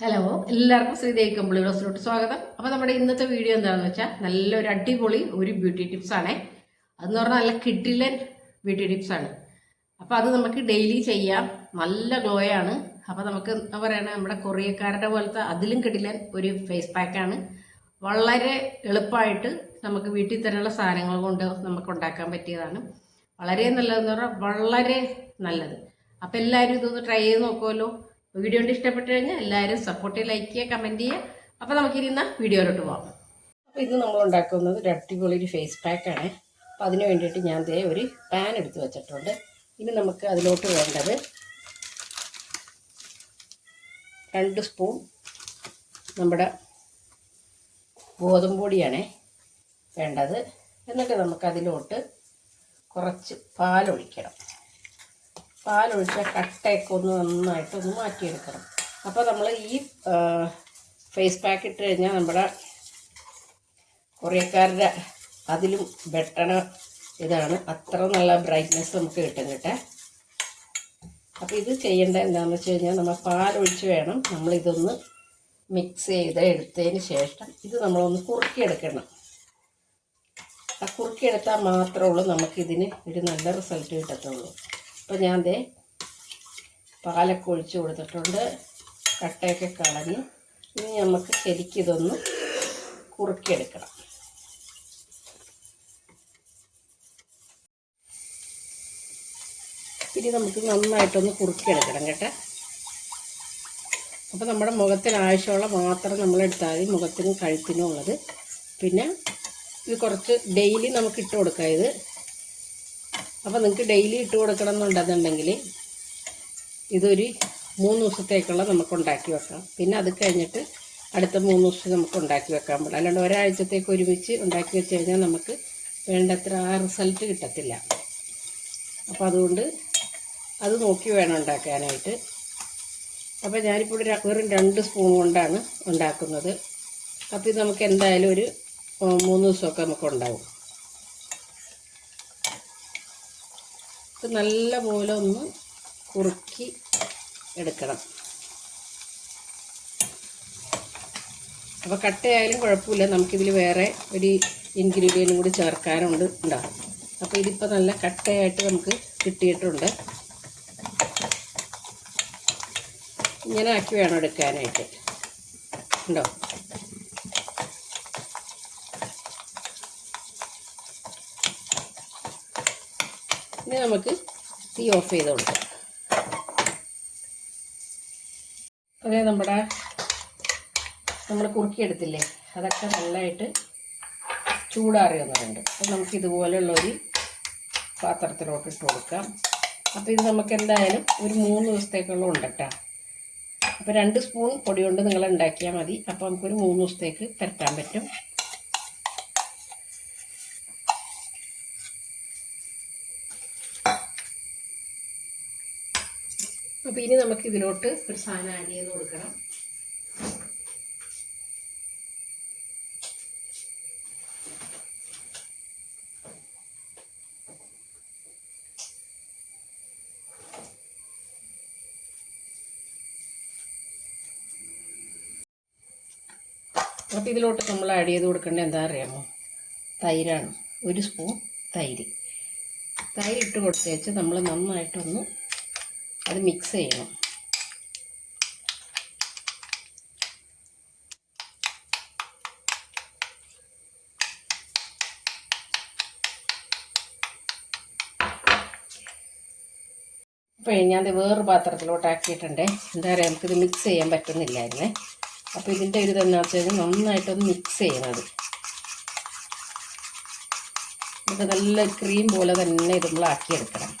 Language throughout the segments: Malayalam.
ഹലോ എല്ലാവർക്കും ശ്രീദേവി കമ്പിളി ബ്ലോസിലോട്ട് സ്വാഗതം. അപ്പോൾ നമ്മുടെ ഇന്നത്തെ വീഡിയോ എന്താണെന്ന് വെച്ചാൽ നല്ലൊരു അടിപൊളി ഒരു ബ്യൂട്ടി ടിപ്സ് ആണേ. അതെന്ന് പറഞ്ഞാൽ നല്ല കിഡിലൻ ബ്യൂട്ടി ടിപ്സ് ആണ്. അപ്പോൾ അത് നമുക്ക് ഡെയിലി ചെയ്യാം. നല്ല ഗ്ലോ അപ്പോൾ നമുക്ക് എന്താ പറയുക നമ്മുടെ കൊറിയക്കാരുടെ പോലത്തെ അതിലും കിഡിലൻ ഒരു ഫേസ് പാക്കാണ് വളരെ എളുപ്പമായിട്ട് നമുക്ക് വീട്ടിൽ തന്നെയുള്ള സാധനങ്ങൾ കൊണ്ട് നമുക്ക് ഉണ്ടാക്കാൻ പറ്റിയതാണ്. വളരെ നല്ലതെന്ന് പറഞ്ഞാൽ വളരെ നല്ലത്. അപ്പോൾ എല്ലാവരും ഇതൊന്ന് ട്രൈ ചെയ്ത് നോക്കുമല്ലോ വീഡിയോ കൊണ്ട് ഇഷ്ടപ്പെട്ട് കഴിഞ്ഞാൽ എല്ലാവരും സപ്പോർട്ട് ചെയ്യുക ലൈക്ക് ചെയ്യുക കമന്റ് ചെയ്യുക. അപ്പോൾ നമുക്ക് ഇന്ന് വീഡിയോയിലോട്ട് പോകാം അപ്പോൾ ഇന്ന് നമ്മൾ ഉണ്ടാക്കുന്നത് ഒരു അടിപൊളി ഒരു ഫേസ് പാക്കാണ് അപ്പോൾ അതിന് വേണ്ടിയിട്ട് ഞാൻ ദേ ഒരു പാൻ എടുത്ത് വെച്ചിട്ടുണ്ട്. ഇനി നമുക്ക് അതിലോട്ട് വേണ്ടത് രണ്ട് സ്പൂൺ നമ്മുടെ ഗോതമ്പ് പൊടിയാണ് വേണ്ടത്. എന്നിട്ട് നമുക്കതിലോട്ട് കുറച്ച് പാലൊഴിക്കണം. പാലൊഴിച്ച കട്ടയൊക്കെ ഒന്ന് നന്നായിട്ട് ഒന്ന് മാറ്റിയെടുക്കണം. അപ്പോൾ നമ്മൾ ഈ ഫേസ് പാക്ക് ഇട്ട് കഴിഞ്ഞാൽ നമ്മുടെ കൊറിയക്കാരുടെ അതിലും വെട്ടണ ഇതാണ്. അത്ര നല്ല ബ്രൈറ്റ്നെസ് നമുക്ക് കിട്ടും കേട്ടെ. അപ്പോൾ ഇത് ചെയ്യേണ്ട എന്താണെന്ന് വെച്ച് കഴിഞ്ഞാൽ നമ്മൾ പാലൊഴിച്ച് വേണം നമ്മളിതൊന്ന് മിക്സ് ചെയ്ത് എടുത്തതിന് ശേഷം ഇത് നമ്മളൊന്ന് കുറുക്കിയെടുക്കണം. ആ കുറുക്കിയെടുത്താൽ മാത്രമേ ഉള്ളൂ നമുക്കിതിന് ഒരു നല്ല റിസൾട്ട് കിട്ടത്തുള്ളൂ. അപ്പോൾ ഞാൻ ദേ പാലൊക്കെ ഒഴിച്ചു കൊടുത്തിട്ടുണ്ട്. കട്ടയൊക്കെ കളഞ്ഞ് ഇനി നമുക്ക് ശരിക്കിതൊന്ന് കുറുക്കിയെടുക്കണം. ഇനി നമുക്ക് നന്നായിട്ടൊന്ന് കുറുക്കിയെടുക്കണം കേട്ടോ. അപ്പോൾ നമ്മുടെ മുഖത്തിന് ആവശ്യമുള്ള മാത്രം നമ്മൾ എടുത്താൽ മതി. മുഖത്തിനും കഴുത്തിനും ഉള്ളത്. പിന്നെ ഇത് കുറച്ച് ഡെയിലി നമുക്ക് ഇട്ട് കൊടുക്കാം. ഇത് അപ്പോൾ നിങ്ങൾക്ക് ഡെയിലി ഇട്ട് കൊടുക്കണം എന്നുണ്ടെന്നുണ്ടെങ്കിൽ ഇതൊരു മൂന്ന് ദിവസത്തേക്കുള്ള നമുക്ക് ഉണ്ടാക്കി വെക്കാം. പിന്നെ അത് കഴിഞ്ഞിട്ട് അടുത്ത മൂന്ന് ദിവസം നമുക്ക് ഉണ്ടാക്കി വെക്കാൻ പാടില്ല. അല്ലാണ്ട് ഒരാഴ്ചത്തേക്ക് ഒരുമിച്ച് ഉണ്ടാക്കി വെച്ച് കഴിഞ്ഞാൽ നമുക്ക് വേണ്ടത്ര ആ റിസൾട്ട് കിട്ടത്തില്ല. അപ്പോൾ അതുകൊണ്ട് അത് നോക്കി വേണം ഉണ്ടാക്കാനായിട്ട്. അപ്പോൾ ഞാനിപ്പോൾ ഒരു വെറും രണ്ട് സ്പൂൺ കൊണ്ടാണ് ഉണ്ടാക്കുന്നത്. അപ്പോൾ ഇത് നമുക്ക് എന്തായാലും ഒരു മൂന്ന് ദിവസമൊക്കെ നമുക്ക് ഉണ്ടാവും. ഇത് നല്ല പോലെ ഒന്ന് കുറുക്കി എടുക്കണം. അപ്പോൾ കട്ടയായാലും കുഴപ്പമില്ല. നമുക്കിതിൽ വേറെ ഒരു ഇൻഗ്രീഡിയന്റും കൂടി ചേർക്കാനുണ്ട് ഉണ്ടാകും അപ്പോൾ ഇതിപ്പോൾ നല്ല കട്ടയായിട്ട് നമുക്ക് കിട്ടിയിട്ടുണ്ട്. ഇങ്ങനെ ആക്കി വേണം എടുക്കാനായിട്ട്. ഉണ്ടോ ഇനി നമുക്ക് തീ ഓഫ് ചെയ്ത് കൊടുക്കാം. അതേ നമ്മുടെ നമ്മൾ കുറുക്കിയെടുത്തില്ലേ അതൊക്കെ നല്ലതായിട്ട് ചൂടാറി വന്നിട്ടുണ്ട്. അപ്പം നമുക്ക് ഇതുപോലെയുള്ള ഒരു പാത്രത്തിലോട്ട് ഇട്ട് കൊടുക്കാം. അപ്പോൾ ഇത് നമുക്ക് എന്തായാലും ഒരു മൂന്ന് ദിവസത്തേക്കുള്ള ഉണ്ടട്ടാ. അപ്പോൾ രണ്ട് സ്പൂൺ പൊടി കൊണ്ട് നിങ്ങൾ ഉണ്ടാക്കിയാൽ മതി. അപ്പോൾ നമുക്കൊരു മൂന്ന് ദിവസത്തേക്ക് പരത്താൻ പറ്റും. അപ്പോൾ ഇനി നമുക്ക് ഇതിലോട്ട് ഒരു സാധനം ആഡ് ചെയ്ത് കൊടുക്കണം. അപ്പോൾ ഇതിലോട്ട് നമ്മൾ ആഡ് ചെയ്ത് കൊടുക്കേണ്ടത് എന്താ അറിയാമോ? തൈരാണ്. ഒരു സ്പൂൺ തൈര്. തൈര് ഇട്ട് കൊടുത്തേച്ച് നമ്മൾ നന്നായിട്ടൊന്ന് അത് മിക്സ് ചെയ്യണം. അപ്പോൾ ഞാൻ വേറൊരു പാത്രത്തിലോട്ട് ആക്കിയിട്ടുണ്ട്. എന്താ പറയുക നമുക്കിത് മിക്സ് ചെയ്യാൻ പറ്റുന്നില്ലായിരുന്നേ. അപ്പോൾ ഇതിന്റെ ഒരു തന്നെ വെച്ചാൽ നന്നായിട്ടൊന്ന് മിക്സ് ചെയ്യണത് നമുക്ക് നല്ല ക്രീം പോലെ തന്നെ ഇത് നമ്മൾ ആക്കിയെടുക്കണം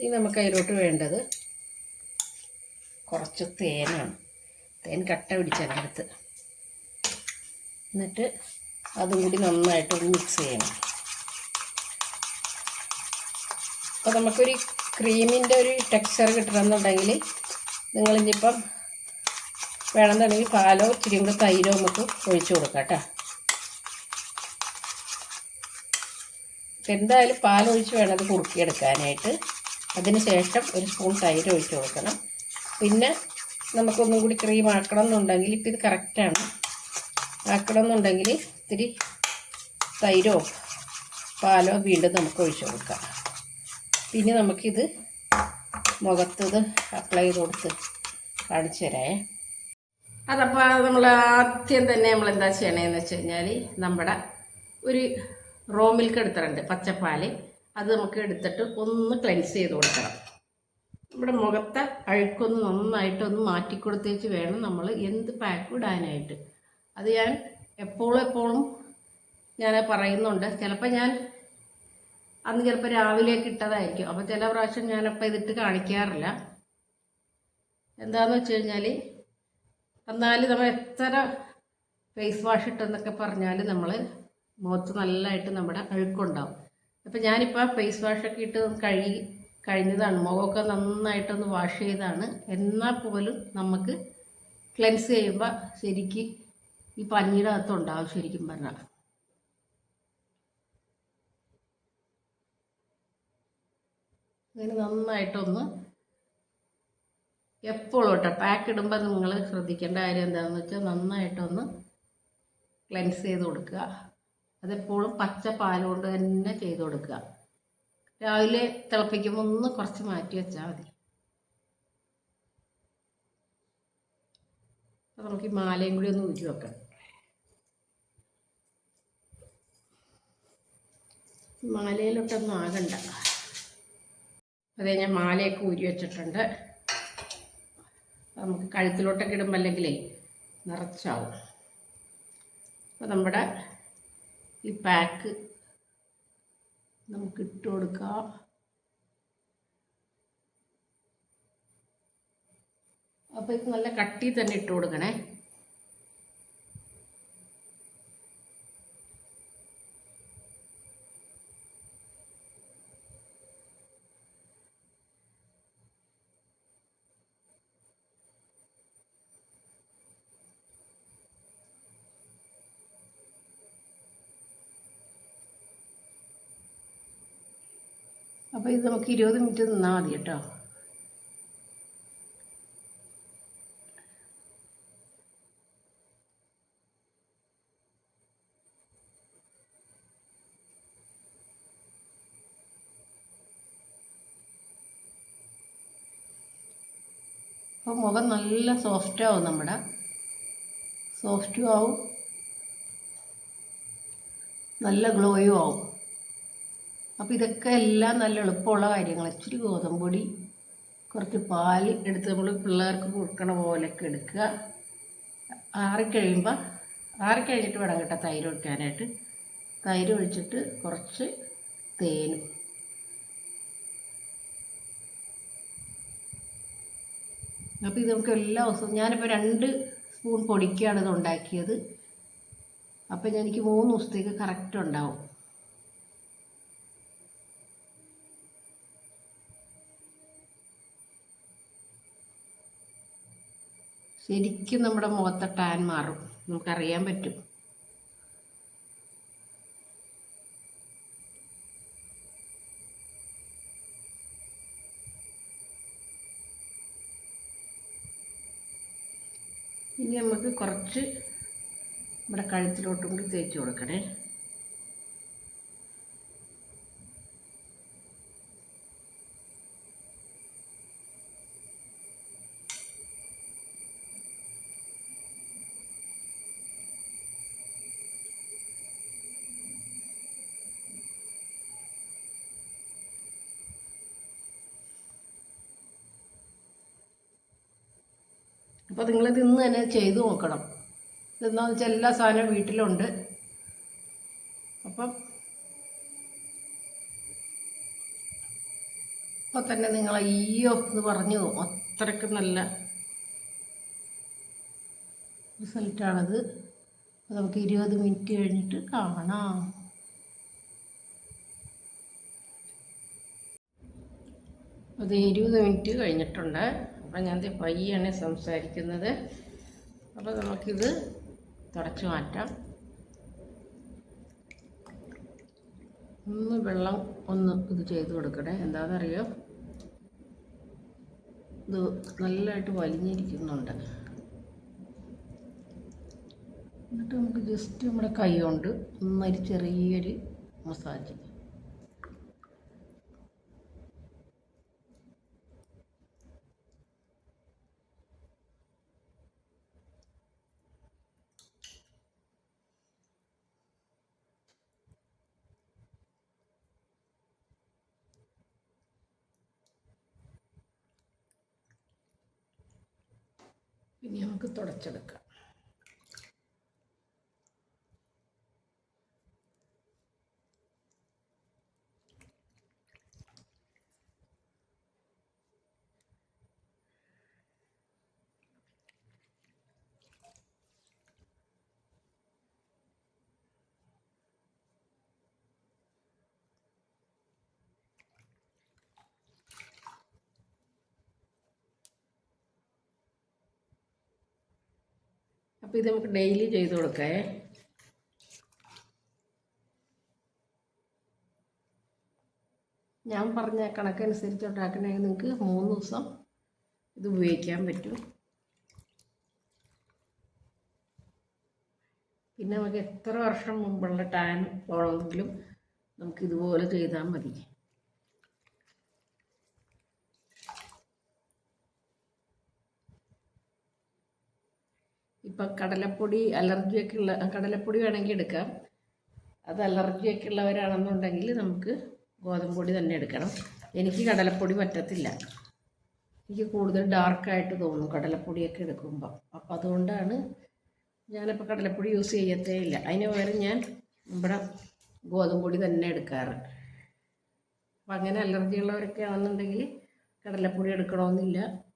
ഇനി നമുക്ക് അതിലോട്ട് വേണ്ടത് കുറച്ച് തേനാണ്. തേൻ കട്ട പിടിച്ചതിനടുത്ത് എന്നിട്ട് അതും കൂടി നന്നായിട്ടൊന്ന് മിക്സ് ചെയ്യണം. അപ്പോൾ നമുക്കൊരു ക്രീമിന്റെ ഒരു ടെക്സ്ചർ കിട്ടണമെന്നുണ്ടെങ്കിൽ നിങ്ങളിനിയിപ്പം വേണമെന്നുണ്ടെങ്കിൽ പാലോ ഇച്ചിരി കൂടെ തൈരോ നമുക്ക് ഒഴിച്ചു കൊടുക്കാം കേട്ടോ. എന്തായാലും പാലൊഴിച്ച് വേണം അത് കുറുക്കിയെടുക്കാനായിട്ട്. അതിന് ശേഷം ഒരു സ്പൂൺ തൈര് ഒഴിച്ച് കൊടുക്കണം. പിന്നെ നമുക്കൊന്നും കൂടി ക്രീം ആക്കണം എന്നുണ്ടെങ്കിൽ ഇപ്പം ഇത് കറക്റ്റാണ് ആക്കണം എന്നുണ്ടെങ്കിൽ ഇത്തിരി തൈരോ പാലോ വീണ്ടും നമുക്ക് ഒഴിച്ചു കൊടുക്കാം. പിന്നെ നമുക്കിത് മുഖത്തത് അപ്ലൈ ചെയ്ത് കൊടുത്ത് കാണിച്ചു തരാം. അതപ്പോൾ നമ്മൾ ആദ്യം തന്നെ നമ്മൾ എന്താ ചെയ്യണേന്ന് വെച്ച് കഴിഞ്ഞാൽ നമ്മുടെ ഒരു റോ മിൽക്ക് എടുത്തിട്ടുണ്ട് പച്ചപ്പാൽ. അത് നമുക്ക് എടുത്തിട്ട് ഒന്ന് ക്ലെൻസ് ചെയ്ത് കൊടുക്കണം. നമ്മുടെ മുഖത്തെ അഴുക്കൊന്ന് നന്നായിട്ടൊന്ന് മാറ്റിക്കൊടുത്തേച്ച് വേണം നമ്മൾ എന്ത് പാക്ക് ഇടാനായിട്ട്. അത് ഞാൻ എപ്പോഴും എപ്പോഴും ഞാൻ പറയുന്നുണ്ട്. ചിലപ്പോൾ ഞാൻ അന്ന് ചിലപ്പോൾ രാവിലെ ഇട്ടതായിരിക്കും. അപ്പോൾ ചില പ്രാവശ്യം ഞാനപ്പോൾ ഇതിട്ട് കാണിക്കാറില്ല. എന്താണെന്ന് വെച്ച് കഴിഞ്ഞാൽ എന്നാലും നമ്മൾ എത്ര ഫേസ് വാഷ് ഇട്ടെന്നൊക്കെ പറഞ്ഞാൽ നമ്മൾ മുഖത്ത് നല്ലതായിട്ട് നമ്മുടെ അഴുക്കുണ്ടാവും. അപ്പം ഞാനിപ്പോൾ ഫേസ് വാഷൊക്കെ ഇട്ട് കഴുകി കഴിഞ്ഞതാണ്. മുഖമൊക്കെ നന്നായിട്ടൊന്ന് വാഷ് ചെയ്താണ്. എന്നാൽ പോലും നമുക്ക് ക്ലെൻസ് ചെയ്യുമ്പോൾ ശരിക്ക് ഈ പഞ്ഞിയുടെ അകത്തുണ്ടാവും ശരിക്കും പറഞ്ഞാൽ അങ്ങനെ നന്നായിട്ടൊന്ന് എപ്പോഴും കേട്ടോ പാക്ക് ഇടുമ്പോൾ നിങ്ങൾ ശ്രദ്ധിക്കേണ്ട കാര്യം എന്താണെന്ന് വെച്ചാൽ നന്നായിട്ടൊന്ന് ക്ലെൻസ് ചെയ്ത് കൊടുക്കുക. അതെപ്പോഴും പച്ച പാലുകൊണ്ട് തന്നെ ചെയ്ത് കൊടുക്കുക. രാവിലെ തിളപ്പിക്കുമ്പോൾ ഒന്ന് കുറച്ച് മാറ്റി വെച്ചാൽ മതി. നമുക്ക് ഈ മാലയും കൂടി ഒന്ന് ഊറ്റി വെക്കാം. മാലയിലോട്ടൊന്നും ആകണ്ട. അതെ ഞാൻ മാലയൊക്കെ ഊരി വെച്ചിട്ടുണ്ട്. നമുക്ക് കഴുത്തിലോട്ടൊക്കെ ഇടുമ്പോൾ അല്ലെങ്കിലേ നിറച്ചാവും. അപ്പോൾ നമ്മുടെ ഈ പാക്ക് നമുക്ക് ഇട്ട് കൊടുക്കാം. അപ്പോൾ ഇത് നല്ല കട്ടി തന്നെ ഇട്ട് കൊടുക്കണേ. അപ്പോൾ ഇത് നമുക്ക് ഇരുപത് മിനിറ്റ് നിന്നാൽ മതി കേട്ടോ. അപ്പോൾ മുഖം നല്ല സോഫ്റ്റ് ആവും നമ്മുടെ. സോഫ്റ്റും ആവും. നല്ല ഗ്ലോയും ആവും. അപ്പോൾ ഇതൊക്കെ എല്ലാം നല്ല എളുപ്പമുള്ള കാര്യങ്ങൾ ഇച്ചിരി ഗോതമ്പൊടി കുറച്ച് പാൽ എടുത്ത് നമ്മൾ പിള്ളേർക്ക് കൊടുക്കണ പോലെയൊക്കെ എടുക്കുക. ആറിക്കഴിയുമ്പോൾ ആറിക്കഴിഞ്ഞിട്ട് വേണം കേട്ടോ തൈര് ഒഴിക്കാനായിട്ട്. തൈര് ഒഴിച്ചിട്ട് കുറച്ച് തേനും. അപ്പോൾ ഇത് നമുക്ക് എല്ലാ ദിവസവും ഞാനിപ്പോൾ രണ്ട് സ്പൂൺ പൊടിക്കാണ് ഇത് ഉണ്ടാക്കിയത്. അപ്പം എനിക്ക് മൂന്ന് ദിവസത്തേക്ക് കറക്റ്റ് ഉണ്ടാവും. ശരിക്കും നമ്മുടെ മുഖത്തെ ടാൻ മാറും. നമുക്കറിയാൻ പറ്റും. ഇനി നമുക്ക് കുറച്ച് നമ്മുടെ കഴുത്തിലോട്ടും കൂടി തേച്ച് കൊടുക്കണേ. അപ്പോൾ നിങ്ങളിത് ഇന്ന് തന്നെ ചെയ്തു നോക്കണം. ഇതെന്താണെന്ന് വെച്ചാൽ എല്ലാ സാധനവും വീട്ടിലുണ്ട്. അപ്പം അപ്പോൾ തന്നെ നിങ്ങൾ അയ്യോ എന്ന് പറഞ്ഞു അത്രയ്ക്ക് നല്ല റിസൾട്ടാണത് നമുക്ക് ഇരുപത് മിനിറ്റ് കഴിഞ്ഞിട്ട് കാണാം. അത് ഇരുപത് മിനിറ്റ് കഴിഞ്ഞിട്ടുണ്ട്. അപ്പം ഞാൻ പയ്യാണ് സംസാരിക്കുന്നത്. അപ്പോൾ നമുക്കിത് തുടച്ചു മാറ്റാം. ഒന്ന് വെള്ളം ഒന്ന് ഇത് ചെയ്ത് കൊടുക്കണേ എന്താണെന്നറിയോ? ഇത് നല്ലതായിട്ട് വലിഞ്ഞിരിക്കുന്നുണ്ട്. എന്നിട്ട് നമുക്ക് ജസ്റ്റ് നമ്മുടെ കൈ കൊണ്ട് ഒന്നൊരു ചെറിയൊരു മസാജ്. ഇനി നമുക്ക് തുടച്ചെടുക്കാം. അപ്പോൾ ഇത് നമുക്ക് ഡെയിലി ചെയ്ത് കൊടുക്കേ. ഞാൻ പറഞ്ഞ കണക്കനുസരിച്ച് ഉണ്ടാക്കണമെങ്കിൽ നിങ്ങൾക്ക് മൂന്ന് ദിവസം ഇത് ഉപയോഗിക്കാൻ പറ്റും. പിന്നെ നമുക്ക് എത്ര വർഷം മുമ്പുള്ള ടാൻ പോകണമെങ്കിലും നമുക്ക് ഇതുപോലെ ചെയ്താൽ മതി. ഇപ്പം കടലപ്പൊടി അലർജിയൊക്കെ ഉള്ള കടലപ്പൊടി വേണമെങ്കിൽ എടുക്കാം. അത് അലർജിയൊക്കെ ഉള്ളവരാണെന്നുണ്ടെങ്കിൽ നമുക്ക് ഗോതമ്പ് പൊടി തന്നെ എടുക്കണം. എനിക്ക് കടലപ്പൊടി പറ്റത്തില്ല. എനിക്ക് കൂടുതൽ ഡാർക്കായിട്ട് തോന്നും കടലപ്പൊടിയൊക്കെ എടുക്കുമ്പോൾ അപ്പം അതുകൊണ്ടാണ് ഞാനിപ്പോൾ കടലപ്പൊടി യൂസ് ചെയ്യത്തേ ഇല്ല. അതിന് പകരം ഞാൻ നമ്മുടെ ഗോതമ്പ് പൊടി തന്നെ എടുക്കാറ്. അപ്പം അങ്ങനെ അലർജി ഉള്ളവരൊക്കെ ആണെന്നുണ്ടെങ്കിൽ കടലപ്പൊടി എടുക്കണമെന്നില്ല.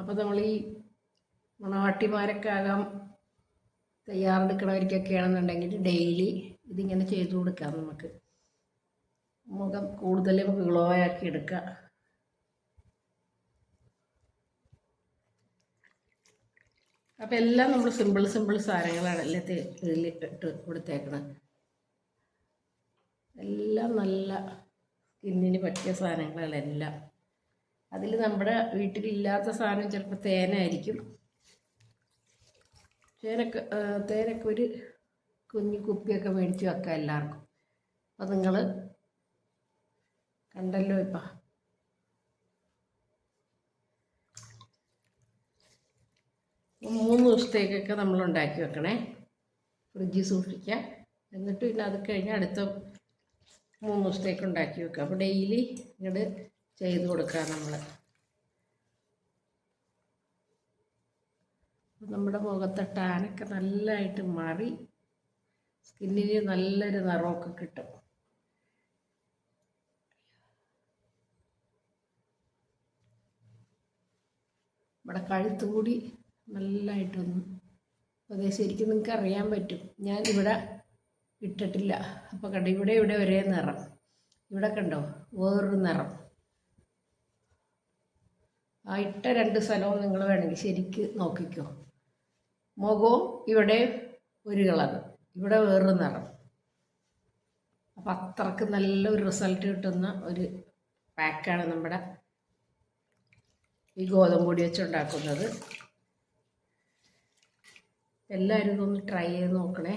അപ്പോൾ നമ്മൾ ഈ മണവാട്ടിമാരൊക്കെ ആകാം തയ്യാറെടുക്കണവർക്കൊക്കെ ആണെന്നുണ്ടെങ്കിൽ ഡെയിലി ഇതിങ്ങനെ ചെയ്തു കൊടുക്കാം നമുക്ക്. മുഖം കൂടുതൽ ഗ്ലോ ആക്കി എടുക്കാം. അപ്പം എല്ലാം നമ്മൾ സിമ്പിൾ സിമ്പിൾ സാധനങ്ങളാണ് അല്ലേ ഇട്ട് കൊടുത്തേക്കണത് എല്ലാം നല്ല സ്കിന്നിന് പറ്റിയ സാധനങ്ങളാണ് എല്ലാം. അതിൽ നമ്മുടെ വീട്ടിലില്ലാത്ത സാധനം ചിലപ്പോൾ തേനായിരിക്കും. തേനൊക്കെ തേനൊക്കെ ഒരു കുഞ്ഞു കുപ്പിയൊക്കെ മേടിച്ച് വെക്കാം എല്ലാവർക്കും അപ്പോൾ നിങ്ങൾ കണ്ടല്ലോ ഇപ്പം. മൂന്ന് ദിവസത്തേക്കൊക്കെ നമ്മൾ ഉണ്ടാക്കി വെക്കണേ. ഫ്രിഡ്ജിൽ സൂക്ഷിക്കാം. എന്നിട്ട് പിന്നെ അത് കഴിഞ്ഞ് അടുത്ത മൂന്ന് ദിവസത്തേക്ക് ഉണ്ടാക്കി വെക്കാം. അപ്പോൾ ഡെയിലി ഇങ്ങോട്ട് ചെയ്ത് കൊടുക്കുക നമ്മൾ നമ്മുടെ മുഖത്തെ ടാനൊക്കെ നല്ലതായിട്ട് മാറി സ്കിന്നിന് നല്ലൊരു നിറമൊക്കെ കിട്ടും. ഇവിടെ കഴുത്ത് കൂടി നല്ലതായിട്ടൊന്ന് അതേ ശരിക്കും നിങ്ങൾക്ക് അറിയാൻ പറ്റും. ഞാൻ ഇവിടെ ഇട്ടിട്ടില്ല. അപ്പോൾ കണ്ടോ ഇവിടെ ഇവിടെ ഒരേ നിറം. ഇവിടെ കണ്ടോ വേറൊരു നിറം. ആ ഇട്ട രണ്ട് സ്ഥലവും നിങ്ങൾ വേണമെങ്കിൽ ശരിക്ക് നോക്കിക്കോ. മുഖവും ഇവിടെ ഒരു കളർ ഇവിടെ വേറൊരു നിറം. അപ്പം അത്രയ്ക്ക് നല്ലൊരു റിസൾട്ട് കിട്ടുന്ന ഒരു പാക്കാണ് നമ്മുടെ ഈ ഗോതമ്പ് പൊടി വെച്ചുണ്ടാക്കുന്നത് എല്ലാവരും ഇതൊന്ന് ട്രൈ ചെയ്ത് നോക്കണേ.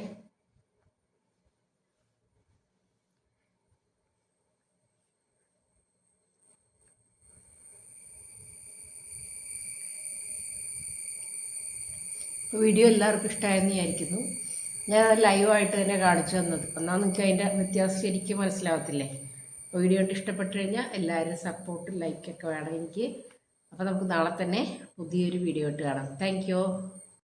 വീഡിയോ എല്ലാവർക്കും ഇഷ്ടമായെന്ന് വിചാരിക്കുന്നു. ഞാൻ ലൈവായിട്ട് തന്നെ കാണിച്ചു തന്നത്. എന്നാൽ നിങ്ങൾക്ക് അതിന്റെ വ്യത്യാസം ശരിക്കും മനസ്സിലാവത്തില്ലേ? വീഡിയോ കണ്ട് ഇഷ്ടപ്പെട്ട് കഴിഞ്ഞാൽ എല്ലാവരും സപ്പോർട്ട് ലൈക്കൊക്കെ വേണം എനിക്ക് അപ്പോൾ നമുക്ക് നാളെ തന്നെ പുതിയൊരു വീഡിയോ ഇട്ട് കാണാം. താങ്ക്